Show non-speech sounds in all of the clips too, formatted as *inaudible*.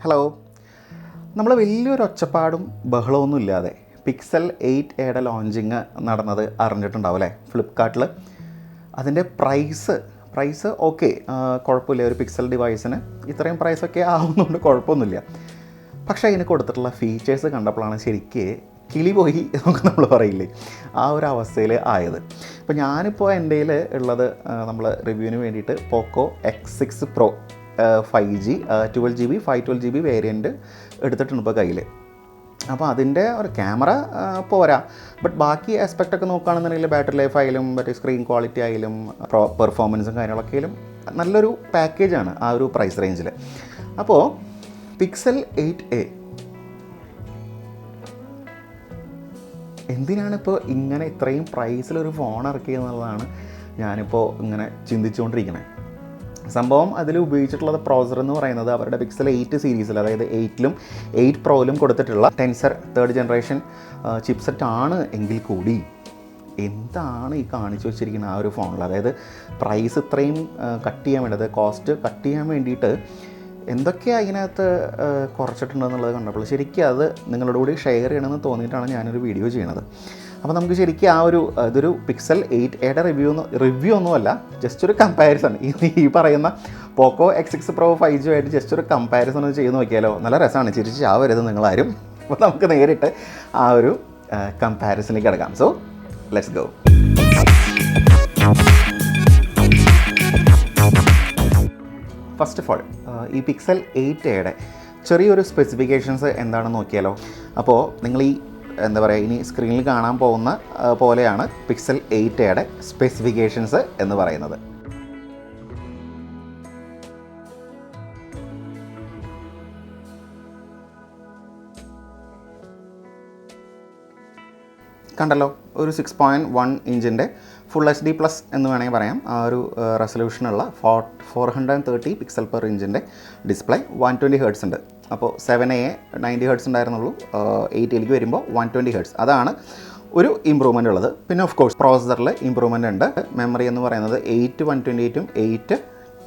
Hello നമ്മൾ വലിയൊരു ഒച്ചപ്പാടും ബഹളമൊന്നും ഇല്ലാതെ പിക്സൽ എയ്റ്റ് എയുടെ ലോഞ്ചിങ് നടന്നത് അറിഞ്ഞിട്ടുണ്ടാവും അല്ലേ? ഫ്ലിപ്കാർട്ടിൽ അതിന്റെ പ്രൈസ് പ്രൈസ് ഓക്കെ കുഴപ്പമില്ല. ഒരു പിക്സൽ ഡിവൈസിന് ഇത്രയും പ്രൈസൊക്കെ ആവുന്നതുകൊണ്ട് കുഴപ്പമൊന്നുമില്ല. പക്ഷേ അതിന് കൊടുത്തിട്ടുള്ള ഫീച്ചേഴ്സ് കണ്ടപ്പോഴാണ് ശരിക്ക് കിളി പോയി എന്നൊക്കെ നമ്മൾ പറയില്ലേ? ആ ഒരു അവസ്ഥയിൽ ആയത്. ഇപ്പോൾ ഞാനിപ്പോൾ എന്റെ ഉള്ളത് നമ്മൾ റിവ്യൂവിന് വേണ്ടിയിട്ട് Poco X six pro five G twelve G B five twelve G B variant എടുത്തിട്ടുണ്ട് ഇപ്പോൾ കയ്യിൽ അപ്പോൾ അതിന്റെ ഒരു ക്യാമറ പോരാ. ബട്ട് ബാക്കി ആസ്പെക്റ്റ് ഒക്കെ നോക്കുകയാണെന്നുണ്ടെങ്കിൽ ബാറ്ററി ലൈഫ് ആയാലും മറ്റേ സ്ക്രീൻ ക്വാളിറ്റി ആയാലും പെർഫോമൻസും കാര്യങ്ങളൊക്കെ ആയാലും നല്ലൊരു പാക്കേജാണ് ആ ഒരു പ്രൈസ് റേഞ്ചിൽ അപ്പോൾ പിക്സൽ എയ്റ്റ് എ എന്തിനാണിപ്പോൾ ഇങ്ങനെ ഇത്രയും പ്രൈസിലൊരു ഫോൺ ഇറക്കിയെന്നുള്ളതാണ് ഞാനിപ്പോൾ ഇങ്ങനെ ചിന്തിച്ചുകൊണ്ടിരിക്കുന്നത് സംഭവം അതിൽ ഉപയോഗിച്ചിട്ടുള്ളത് പ്രോസർ എന്ന് പറയുന്നത് അവരുടെ പിക്സൽ എയ്റ്റ് സീരീസിൽ അതായത് എയ്റ്റിലും എയ്റ്റ് പ്രോയിലും കൊടുത്തിട്ടുള്ള ടെൻസർ തേർഡ് ജനറേഷൻ ചിപ്സെറ്റ് ആണ് എങ്കിൽ കൂടി എന്താണ് ഈ കാണിച്ചു വെച്ചിരിക്കുന്ന ആ ഒരു ഫോണിൽ അതായത് പ്രൈസ് ഇത്രയും കട്ട് ചെയ്യാൻ വേണ്ടത് കോസ്റ്റ് കട്ട് ചെയ്യാൻ വേണ്ടിയിട്ട് എന്തൊക്കെയാണ് അതിനകത്ത് കുറച്ചിട്ടുണ്ടെന്നുള്ളത് കണ്ടപ്പോൾ ശരിക്കും അത് നിങ്ങളോട് കൂടി ഷെയർ ചെയ്യണമെന്ന് തോന്നിയിട്ടാണ് ഞാനൊരു വീഡിയോ ചെയ്യണത്. അപ്പോൾ നമുക്ക് ശരിക്കും ആ ഒരു ഇതൊരു പിക്സൽ എയ്റ്റ് എയുടെ റിവ്യൂ ഒന്നും റിവ്യൂ ഒന്നുമല്ല ജസ്റ്റ് ഒരു കമ്പാരിസൺ ഈ പറയുന്ന Poco X six pro five G ആയിട്ട് ജസ്റ്റ് ഒരു കമ്പാരിസൺ ഒന്ന് ചെയ്ത് നോക്കിയാലോ? നല്ല രസമാണ് ചിരിച്ച് ആവരുത് നിങ്ങളാരും. അപ്പോൾ നമുക്ക് നേരിട്ട് ആ ഒരു കമ്പാരിസണിലേക്ക് കിടക്കാം. So let's go first of all ഈ പിക്സൽ എയ്റ്റ് എയുടെ ചെറിയൊരു സ്പെസിഫിക്കേഷൻസ് എന്താണെന്ന് നോക്കിയാലോ? അപ്പോൾ നിങ്ങൾ ഈ എന്താ പറയുക ഇനി സ്ക്രീനിൽ കാണാൻ പോകുന്ന പോലെയാണ് പിക്സൽ എയ്റ്റ് എയുടെ സ്പെസിഫിക്കേഷൻസ് എന്ന് പറയുന്നത്. കണ്ടല്ലോ ഒരു സിക്സ് പോയിന്റ് വൺ ഇഞ്ചിന്റെ ഫുൾ എച്ച് ഡി പ്ലസ് എന്ന് വേണമെങ്കിൽ പറയാം. ആ ഒരു റെസൊല്യൂഷനുള്ള four four hundred and thirty pixel per ഇഞ്ചിന്റെ display one twenty hertz ഉണ്ട്. അപ്പോൾ സെവൻ എ നയന്റി ഹേർട്സ് ഉണ്ടായിരുന്നുള്ളൂ. എയ്റ്റിലേക്ക് വരുമ്പോൾ വൺ ട്വന്റി ഹേർട്സ് അതാണ് ഒരു ഇമ്പ്രൂവ്മെന്റ് ഉള്ളത്. പിന്നെ ഓഫ് കോഴ്സ് പ്രോസസറിൽ ഇമ്പ്രൂവ്മെന്റ് ഉണ്ട്. മെമ്മറി എന്ന് പറയുന്നത് എയ്റ്റ് വൺ ട്വന്റി എയ്റ്റും എയ്റ്റ്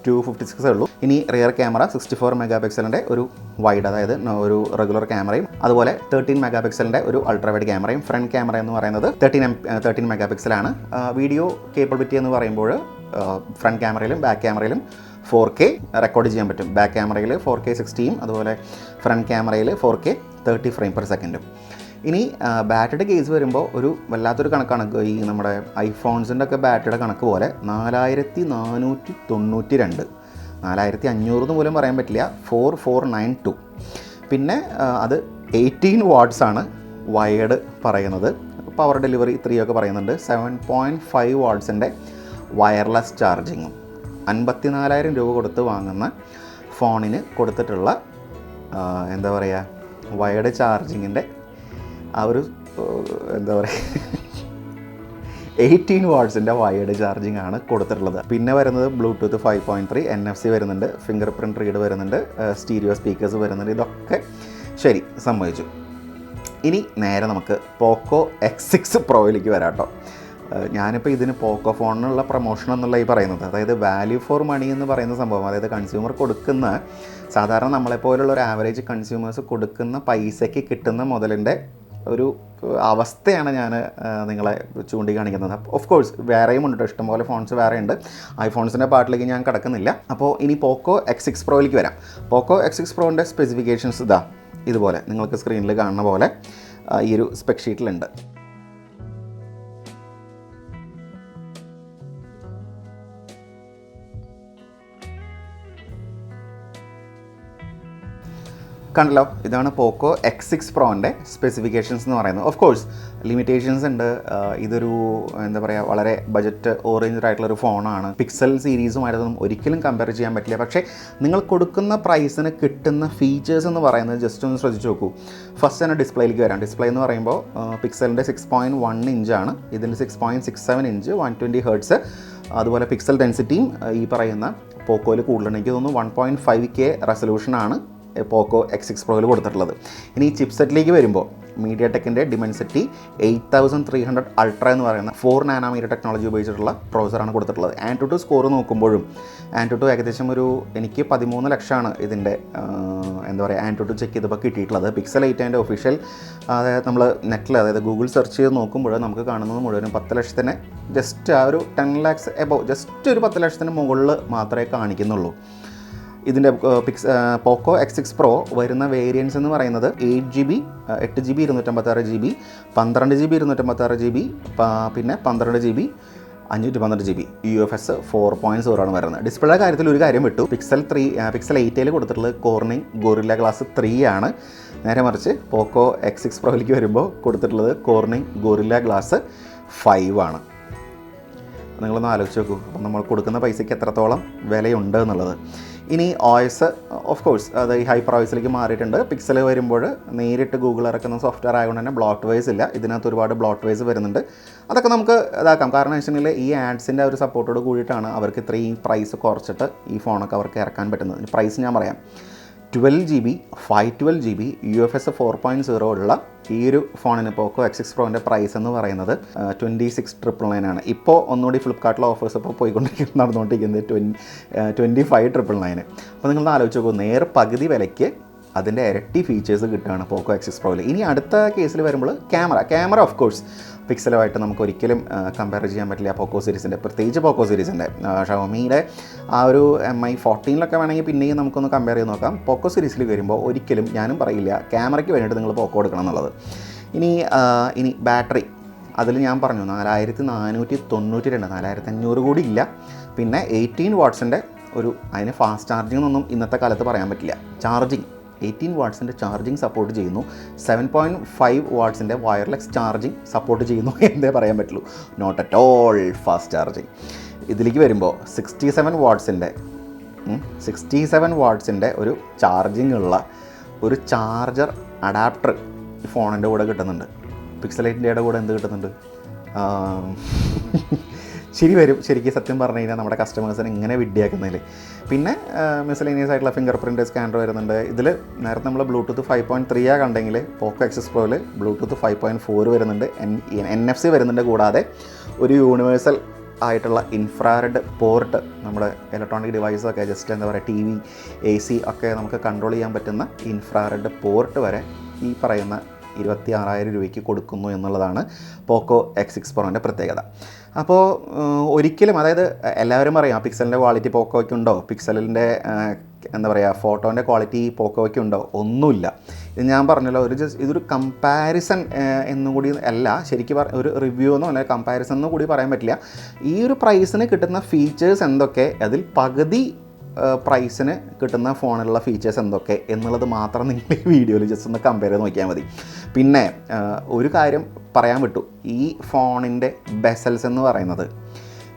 ടു ഫിഫ്റ്റി സിക്സ് ഉള്ളൂ. ഇനി rear camera sixty four mega പിക്സലിന്റെ ഒരു വൈഡ് അതായത് ഒരു റെഗുലർ ക്യാമറയും അതുപോലെ തേർട്ടീൻ മെഗാ പിക്സലിന്റെ ഒരു അൾട്രാ വൈഡ് ക്യാമറയും ഫ്രണ്ട് ക്യാമറ എന്ന് പറയുന്നത് തേർട്ടീൻ എം തേർട്ടീൻ മെഗാ പിക്സലാണ് വീഡിയോ കേപ്പബിലിറ്റി എന്ന് പറയുമ്പോൾ ഫ്രണ്ട് ക്യാമറയിലും ബാക്ക് ക്യാമറയിലും ഫോർ കെ റെക്കോർഡ് ചെയ്യാൻ പറ്റും. ബാക്ക് ക്യാമറയിൽ ഫോർ കെ സിക്സ്റ്റിയും അതുപോലെ ഫ്രണ്ട് ക്യാമറയിൽ four K thirty frame per സെക്കൻഡും ഇനി ബാറ്ററിയുടെ കേസ് വരുമ്പോൾ ഒരു വല്ലാത്തൊരു കണക്കാണ്. ഈ നമ്മുടെ ഐഫോൺസിന്റെ ഒക്കെ ബാറ്ററിയുടെ കണക്ക് പോലെ നാലായിരത്തി നാനൂറ്റി തൊണ്ണൂറ്റി രണ്ട് നാലായിരത്തി അഞ്ഞൂറ് എന്ന് പോലും പറയാൻ പറ്റില്ല. Four four nine two. പിന്നെ അത് എയ്റ്റീൻ വാട്ട്സ് ആണ് വയേർഡ് പറയുന്നത്. പവർ ഡെലിവറി ത്രീ ഒക്കെ പറയുന്നുണ്ട്. സെവൻ പോയിന്റ് ഫൈവ് വാട്ട്സിന്റെ വയർലെസ് ചാർജിങ്ങും. അൻപത്തി നാലായിരം രൂപ കൊടുത്ത് വാങ്ങുന്ന ഫോണിന് കൊടുത്തിട്ടുള്ള എന്താ പറയുക വയർഡ് ചാർജിങ്ങിന്റെ ഏഹ്, എന്താ പറയുക എയ്റ്റീൻ വാട്ട്സിന്റെ വയേർഡ് ചാർജിങ് ആണ് കൊടുത്തിട്ടുള്ളത്. പിന്നെ വരുന്നത് Bluetooth five point three N F C വരുന്നുണ്ട് ഫിംഗർ പ്രിന്റ് റീഡ് വരുന്നുണ്ട് സ്റ്റീരിയോ സ്പീക്കേഴ്സ് വരുന്നുണ്ട്. ഇതൊക്കെ ശരി സമ്മതിച്ചു. ഇനി നേരെ നമുക്ക് പോക്കോ എക്സ് സിക്സ് പ്രോയിലേക്ക് വരാം കേട്ടോ. ഞാനിപ്പോൾ ഇതിന് പോക്കോ ഫോണിനുള്ള പ്രൊമോഷൻ എന്നുള്ള ഈ പറയുന്നത്. അതായത് വാല്യൂ ഫോർ മണി എന്ന് പറയുന്ന സംഭവം അതായത് കൺസ്യൂമർ കൊടുക്കുന്ന സാധാരണ നമ്മളെപ്പോലുള്ള ഒരു ആവറേജ് കൺസ്യൂമേഴ്സ് കൊടുക്കുന്ന പൈസയ്ക്ക് കിട്ടുന്ന മുതലിന്റെ ഒരു അവസ്ഥയാണ് ഞാൻ നിങ്ങളെ ചൂണ്ടിക്കാണിക്കുന്നത്. ഓഫ് കോഴ്സ് വേറെയും ഉണ്ട് ഇഷ്ടംപോലെ ഫോൺസ് വേറെ ഉണ്ട്. ഐഫോൺസിന്റെ പാർട്ടിലേക്ക് ഞാൻ കിടക്കുന്നില്ല. അപ്പോൾ ഇനി പോക്കോ എക്സ് സിക്സ് പ്രോയിലേക്ക് വരാം. പോക്കോ എക്സ് സിക്സ് പ്രോന്റെ സ്പെസിഫിക്കേഷൻസ് ഇതാ. ഇതുപോലെ. നിങ്ങൾക്ക് സ്ക്രീനിൽ കാണുന്ന പോലെ ഈ ഒരു സ്പെക് ഷീറ്റിലുണ്ട് കണ്ടല്ലോ ഇതാണ് പോക്കോ എക്സ് സിക്സ് പ്രോന്റെ സ്പെസിഫിക്കേഷൻസ് എന്ന് പറയുന്നത്. ഓഫ് കോഴ്സ് ലിമിറ്റേഷൻസ് ഉണ്ട്. ഇതൊരു എന്താ പറയുക വളരെ ബജറ്റ് ഓറിയന്റഡ് ആയിട്ടുള്ള ഒരു ഫോണാണ് പിക്സൽ സീരീസുമായിട്ടൊന്നും ഒരിക്കലും കമ്പയർ ചെയ്യാൻ പറ്റില്ല. പക്ഷേ നിങ്ങൾ കൊടുക്കുന്ന പ്രൈസിന് കിട്ടുന്ന ഫീച്ചേഴ്സ് എന്ന് പറയുന്നത് ജസ്റ്റ് ഒന്ന് ശ്രദ്ധിച്ച് നോക്കൂ. ഫസ്റ്റ് തന്നെ ഡിസ്പ്ലേയിലേക്ക് വരാം. ഡിസ്പ്ലേ എന്ന് പറയുമ്പോൾ പിക്സലിന്റെ സിക്സ് പോയിന്റ് വൺ ഇഞ്ചാണ് ഇതിന്റെ six point six seven inch one twenty hertz അതുപോലെ പിക്സൽ ഡെൻസിറ്റിയും ഈ പറയുന്ന പോക്കോയിൽ കൂടുതലാണ് എനിക്ക് തോന്നുന്നു വൺ പോയിന്റ് ഫൈവ് കെ റെസൊല്യൂഷനാണ് പോക്കോ എക്സ് സിക്സ് പ്രോയിൽ കൊടുത്തിട്ടുള്ളത്. ഇനി ഈ ചിപ്സെറ്റിലേക്ക് വരുമ്പോൾ media ടെക്കിന്റെ dimensity eight thousand three hundred ultra എന്ന് പറയുന്ന ഫോർ നാനോമീറ്റർ ടെക്നോളജി ഉപയോഗിച്ചിട്ടുള്ള പ്രോസറാണ് കൊടുത്തിട്ടുള്ളത്. ആൻഡ് ടു ടു സ്കോർ നോക്കുമ്പോഴും ആൻഡ് ടു ടു ഏകദേശം ഒരു എനിക്ക് പതിമൂന്ന് ലക്ഷമാണ് ഇതിന്റെ എന്താ പറയുക ആൻഡ് ടു ടു ചെക്ക് ചെയ്തപ്പോൾ കിട്ടിയിട്ടുള്ളത്. പിക്സൽ എയ്റ്റ് അതിന്റെ ഒഫീഷ്യൽ അതായത് നമ്മൾ നെറ്റിൽ അതായത് ഗൂഗിൾ സെർച്ച് ചെയ്ത് നോക്കുമ്പോൾ നമുക്ക് കാണുന്നത് മുഴുവനും പത്ത് ലക്ഷത്തിന് ജസ്റ്റ് ആ ഒരു ടെൻ ലാക്സ് എബോ ജസ്റ്റ് ഒരു പത്ത് ലക്ഷത്തിന് മുകളിൽ മാത്രമേ കാണിക്കുന്നുള്ളൂ. ഇതിന്റെ പിക്സ് പോക്കോ എക്സ് സിക്സ് പ്രോ വരുന്ന വേരിയൻസ് എന്ന് പറയുന്നത് എയ്റ്റ് ജി ബി എട്ട് ജി ബി ഇരുന്നൂറ്റമ്പത്താറ് ജി ബി പന്ത്രണ്ട് ജി ബി ഇരുന്നൂറ്റമ്പത്താറ് ജി ബി പിന്നെ പന്ത്രണ്ട് ജി ബി അഞ്ഞൂറ്റി പന്ത്രണ്ട് G B U F S four point zero ആണ് വരുന്നത്. ഡിസ്പ്ലേ കാര്യത്തിൽ ഒരു കാര്യം വിട്ടു. പിക്സൽ ത്രീ പിക്സൽ എയ്റ്റയിൽ കൊടുത്തിട്ടുള്ളത് കോർണിംഗ് ഗോറില്ല ഗ്ലാസ് ത്രീ ആണ്. നേരെ മറിച്ച് പോക്കോ എക്സ് സിക്സ് പ്രോയിലേക്ക് വരുമ്പോൾ കൊടുത്തിട്ടുള്ളത് കോർണിംഗ് ഗോറില്ല ഗ്ലാസ് ഫൈവ് ആണ്. നിങ്ങളൊന്ന് ആലോചിച്ച് നോക്കൂ. അപ്പം നമ്മൾ കൊടുക്കുന്ന പൈസയ്ക്ക് എത്രത്തോളം വിലയുണ്ട് എന്നുള്ളത്. ഇനി ഓയസ് ഓഫ് കോഴ്സ് അത് ഈ ഹൈപ്പർ പ്രൈസിലേക്ക് മാറിയിട്ടുണ്ട്. പിക്സൽ വരുമ്പോൾ നേരിട്ട് ഗൂഗിൾ ഇറക്കുന്ന സോഫ്റ്റ്വെയർ ആയതുകൊണ്ട് തന്നെ ബ്ലോട്ട് വൈസ് ഇല്ല. ഇതിനകത്ത് ഒരുപാട് ബ്ലോട്ട് വൈസ് വരുന്നുണ്ട്. അതൊക്കെ നമുക്ക് ഇതാക്കാം. കാരണം വെച്ചിട്ടുണ്ടെങ്കിൽ ഈ ആഡ്സിന്റെ ഒരു സപ്പോർട്ടോട് കൂടിയിട്ടാണ് അവർക്ക് ഇത്രയും പ്രൈസ് കുറച്ചിട്ട് ഈ ഫോണൊക്കെ അവർക്ക് ഇറക്കാൻ പറ്റുന്നത്. പ്രൈസ് ഞാൻ പറയാം. Twelve G B five twelve G B U F S four point zero ഉള്ള ഈ ഒരു ഫോണിന് പോക്കോ എക്സ് സിക്സ് പ്രോന്റെ പ്രൈസ് എന്ന് പറയുന്നത് ട്വന്റി സിക്സ് ട്രിപ്പിൾ നയൻ ആണ്. ഇപ്പോൾ ഒന്നുകൂടി ഫ്ലിപ്കാർട്ടിലെ ഓഫേഴ്സ് ഇപ്പോൾ പോയിക്കൊണ്ടിരിക്കുന്നത് നടന്നുകൊണ്ടിരിക്കുന്നത് ട്വൻ ട്വന്റി ഫൈവ് ട്രിപ്പിൾ നയൻ അപ്പോൾ നിങ്ങൾ ആലോചിച്ച് നോക്കൂ നേർ പകുതി വിലയ്ക്ക് അതിന്റെ ഇരട്ടി ഫീച്ചേഴ്സ് കിട്ടുകയാണ് പോക്കോ എക്സിസ് പ്രോയിൽ ഇനി അടുത്ത കേസിൽ വരുമ്പോൾ ക്യാമറ. ക്യാമറ ഓഫ് കോഴ്സ് പിക്സലുമായിട്ട് നമുക്ക് ഒരിക്കലും കമ്പയർ ചെയ്യാൻ പറ്റില്ല പോക്കോ സീരീസിന്റെ പ്രത്യേകിച്ച് പോക്കോ സീരീസിന്റെ ഷവമിയുടെ ആ ഒരു എം ഐ ഫോർട്ടീനിലൊക്കെ വേണമെങ്കിൽ പിന്നെയും നമുക്കൊന്ന് കമ്പയർ ചെയ്ത് നോക്കാം. പോക്കോ സീരീസിൽ വരുമ്പോൾ ഒരിക്കലും ഞാനും പറയില്ല ക്യാമറയ്ക്ക് വേണ്ടിയിട്ട് നിങ്ങൾ പോക്കോ എടുക്കണം എന്നുള്ളത്. ഇനി ഇനി ബാറ്ററി. അതിൽ ഞാൻ പറഞ്ഞു നാലായിരത്തി നാനൂറ്റി തൊണ്ണൂറ്റി രണ്ട് നാലായിരത്തി അഞ്ഞൂറ് കൂടി ഇല്ല. പിന്നെ എയ്റ്റീൻ വാട്ട്സിന്റെ ഒരു അതിന് ഫാസ്റ്റ് ചാർജിംഗ് എന്നൊന്നും ഇന്നത്തെ കാലത്ത് പറയാൻ പറ്റില്ല. ചാർജിങ് എയ്റ്റീൻ വാട്ട്സിന്റെ ചാർജിങ് സപ്പോർട്ട് ചെയ്യുന്നു. സെവൻ പോയിന്റ് ഫൈവ് വാട്ട്സിന്റെ വയർലെസ് ചാർജിങ് സപ്പോർട്ട് ചെയ്യുന്നു *laughs* എന്നേ പറയാൻ പറ്റുള്ളൂ. Not at all fast charging ഇതിലേക്ക് വരുമ്പോൾ സിക്സ്റ്റി സെവൻ വാട്ട്സിന്റെ സിക്സ്റ്റി സെവൻ വാട്ട്സിന്റെ ഒരു ചാർജിങ് ഉള്ള ഒരു ചാർജർ അഡാപ്റ്റർ ഫോണിന്റെ കൂടെ കിട്ടുന്നുണ്ട്. പിക്സലൈറ്റിന്റെ കൂടെ എന്ത് കിട്ടുന്നുണ്ട്? *laughs* ശരി വരും. ശരിക്കും സത്യം പറഞ്ഞു കഴിഞ്ഞാൽ നമ്മുടെ കസ്റ്റമേഴ്സിനെ ഇങ്ങനെ വിഡ്ഢിയാക്കുന്നതിൽ. പിന്നെ മിസലേനിയസ് ആയിട്ടുള്ള ഫിംഗർ പ്രിന്റ് സ്കാനർ വരുന്നുണ്ട്. ഇതിൽ നേരത്തെ നമ്മൾ ബ്ലൂടൂത്ത് ഫൈവ് പോയിന്റ് ത്രീ ആ കണ്ടെങ്കിൽ പോക്കോ എക്സസ് പ്രോയിൽ ബ്ലൂടൂത്ത് ഫൈവ് പോയിന്റ് ഫോർ വരുന്നുണ്ട്. എൻ എൻ എഫ് സി വരുന്നുണ്ട് കൂടാതെ ഒരു യൂണിവേഴ്സൽ ആയിട്ടുള്ള ഇൻഫ്രാറെഡ് പോർട്ട് നമ്മുടെ ഇലക്ട്രോണിക് ഡിവൈസൊക്കെ ജസ്റ്റ് എന്താ പറയുക ടി വി എ സി ഒക്കെ നമുക്ക് കൺട്രോൾ ചെയ്യാൻ പറ്റുന്ന ഇൻഫ്രാറെഡ് പോർട്ട് വരെ ഈ പറയുന്ന ഇരുപത്തി ആറായിരം രൂപയ്ക്ക് കൊടുക്കുന്നു എന്നുള്ളതാണ് പോക്കോ എക്സ് സിക്സ് പ്രോന്റെ പ്രത്യേകത. അപ്പോൾ ഒരിക്കലും അതായത് എല്ലാവരും പറയാം പിക്സലിന്റെ ക്വാളിറ്റി പോക്കോയ്ക്ക് ഉണ്ടോ പിക്സലിന്റെ എന്താ പറയുക ഫോട്ടോന്റെ ക്വാളിറ്റി പോക്കോയ്ക്ക് ഉണ്ടോ ഒന്നുമില്ല. ഇത് ഞാൻ പറഞ്ഞല്ലോ ഒരു ജസ്റ്റ് ഇതൊരു കമ്പാരിസൺ എന്നും കൂടി അല്ല ശരിക്കും പറ ഒരു റിവ്യൂ എന്നോ അല്ലെങ്കിൽ കമ്പാരിസൺ എന്നും കൂടി പറയാൻ പറ്റില്ല. ഈ ഒരു പ്രൈസിന് കിട്ടുന്ന ഫീച്ചേഴ്സ് എന്തൊക്കെ? അതിൽ പകുതി പ്രൈസിന് കിട്ടുന്ന ഫോണിലുള്ള ഫീച്ചേഴ്സ് എന്തൊക്കെ? എന്നുള്ളത് മാത്രം നിങ്ങൾ ഈ വീഡിയോയിൽ ജസ്റ്റ് ഒന്ന് കമ്പയർ ചെയ്ത് നോക്കിയാൽ മതി. പിന്നെ ഒരു കാര്യം പറയാൻ വിട്ടു. ഈ ഫോണിന്റെ ബെസൽസ് എന്ന് പറയുന്നത്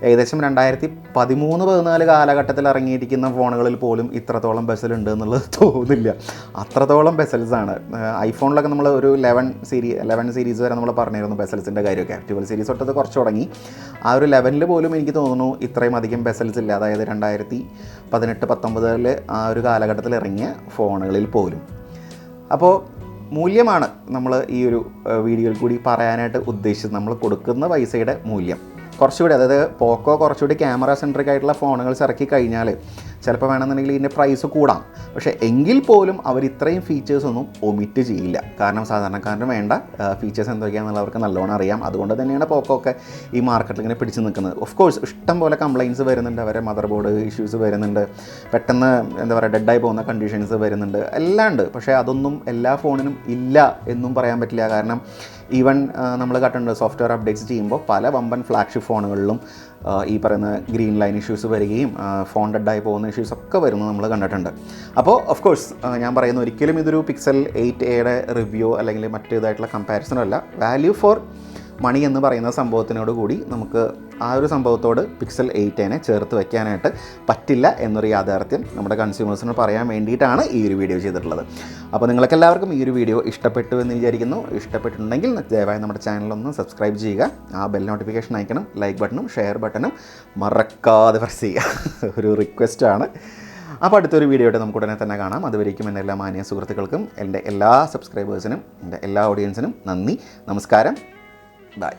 ഏകദേശം രണ്ടായിരത്തി പതിമൂന്ന് പതിനാല് കാലഘട്ടത്തിൽ ഇറങ്ങിയിരിക്കുന്ന ഫോണുകളിൽ പോലും ഇത്രത്തോളം ബെസൽ ഉണ്ട് എന്നുള്ളത് *laughs* തോന്നില്ല അത്രത്തോളം ബെസൽസാണ് ഐഫോണിലൊക്കെ നമ്മൾ ഒരു ലെവൻ സീരീ ലെവൻ സീരീസ് വരെ നമ്മൾ പറഞ്ഞിരുന്നു ബെസൽസിന്റെ കാര്യമൊക്കെ. ട്വൽവ് സീരീസ് തൊട്ടത് കുറച്ച് തുടങ്ങി. ആ ഒരു ലെവനിൽ പോലും എനിക്ക് തോന്നുന്നു ഇത്രയും അധികം ബെസൽസ് ഇല്ല. അതായത് രണ്ടായിരത്തി പതിനെട്ട് പത്തൊമ്പതിൽ ആ ഒരു കാലഘട്ടത്തിൽ ഇറങ്ങിയ ഫോണുകളിൽ പോലും. അപ്പോൾ മൂല്യമാണ് നമ്മൾ ഈ ഒരു വീഡിയോയിൽ കൂടി പറയാനായിട്ട് ഉദ്ദേശിച്ചത്. നമ്മൾ കൊടുക്കുന്ന പൈസയുടെ മൂല്യം. കുറച്ചുകൂടി അതായത് പോക്കോ കുറച്ചുകൂടി ക്യാമറ സെൻട്രിക് ആയിട്ടുള്ള ഫോണുകൾ ഇറക്കി കഴിഞ്ഞാൽ ചിലപ്പോൾ വേണമെന്നുണ്ടെങ്കിൽ ഇതിന്റെ പ്രൈസ് കൂടാം. പക്ഷേ എങ്കിൽ പോലും അവർ ഇത്രയും ഫീച്ചേഴ്സ് ഒന്നും ഒമിറ്റ് ചെയ്യില്ല. കാരണം സാധാരണക്കാരന് വേണ്ട ഫീച്ചേഴ്സ് എന്തൊക്കെയാണെന്നുള്ള അവർക്ക് നല്ലോണം അറിയാം. അതുകൊണ്ട് തന്നെയാണ് പോക്കോ ഒക്കെ ഈ മാർക്കറ്റിൽ ഇങ്ങനെ പിടിച്ചു നിൽക്കുന്നത്. ഓഫ് കോഴ്സ് ഇഷ്ടം പോലെ കംപ്ലയിൻസ് വരുന്നുണ്ട്. അവരെ മദർ ബോർഡ് ഇഷ്യൂസ് വരുന്നുണ്ട്. പെട്ടെന്ന് എന്താ പറയുക ഡെഡായി പോകുന്ന കണ്ടീഷൻസ് വരുന്നുണ്ട്. എല്ലാം ഉണ്ട്. പക്ഷേ അതൊന്നും എല്ലാ ഫോണിനും ഇല്ല എന്നും പറയാൻ പറ്റില്ല. കാരണം ഈവൻ നമ്മൾ കണ്ടിട്ടുണ്ട് സോഫ്റ്റ്വെയർ അപ്ഡേറ്റ്സ് ചെയ്യുമ്പോൾ പല വമ്പൻ ഫ്ലാഗ്ഷിപ്പ് ഫോണുകളിലും ഈ പറയുന്ന ഗ്രീൻ ലൈൻ ഇഷ്യൂസ് വരികയും ഫോൺ ഡെഡായി പോകുന്ന ഇഷ്യൂസ് ഒക്കെ വരുന്നത് നമ്മൾ കണ്ടിട്ടുണ്ട്. അപ്പോൾ ഓഫ് കോഴ്സ് ഞാൻ പറയുന്നു ഒരിക്കലും ഇതൊരു പിക്സൽ എയ്റ്റ് എയുടെ റിവ്യൂ അല്ലെങ്കിൽ മറ്റേതായിട്ടുള്ള കമ്പാരിസൺ അല്ല. വാല്യൂ ഫോർ മണി എന്ന് പറയുന്ന സംഭവത്തിനോട് കൂടി നമുക്ക് ആ ഒരു സംഭവത്തോട് പിക്സൽ എയ്റ്റേനെ ചേർത്ത് വയ്ക്കാനായിട്ട് പറ്റില്ല എന്നൊരു യാഥാർത്ഥ്യം നമ്മുടെ കൺസ്യൂമേഴ്സിന് പറയാൻ വേണ്ടിയിട്ടാണ് ഈ ഒരു വീഡിയോ ചെയ്തിട്ടുള്ളത്. അപ്പോൾ നിങ്ങൾക്ക് എല്ലാവർക്കും ഈ ഒരു വീഡിയോ ഇഷ്ടപ്പെട്ടു എന്ന് വിചാരിക്കുന്നു. ഇഷ്ടപ്പെട്ടിട്ടുണ്ടെങ്കിൽ ദയവായി നമ്മുടെ ചാനലൊന്ന് സബ്സ്ക്രൈബ് ചെയ്യുക. ആ ബെൽ നോട്ടിഫിക്കേഷൻ അയക്കണം ലൈക്ക് ബട്ടണും ഷെയർ ബട്ടണും മറക്കാതെ പ്രസ് ചെയ്യുക. *laughs* ഒരു റിക്വസ്റ്റാണ് അപ്പോൾ അടുത്തൊരു വീഡിയോ ആയിട്ട് നമുക്ക് ഉടനെ തന്നെ കാണാം. അതുവരേക്കും എന്റെ എല്ലാ മാന്യ സുഹൃത്തുക്കൾക്കും എന്റെ എല്ലാ സബ്സ്ക്രൈബേഴ്സിനും എന്റെ എല്ലാ ഓഡിയൻസിനും നന്ദി. നമസ്കാരം. ബൈ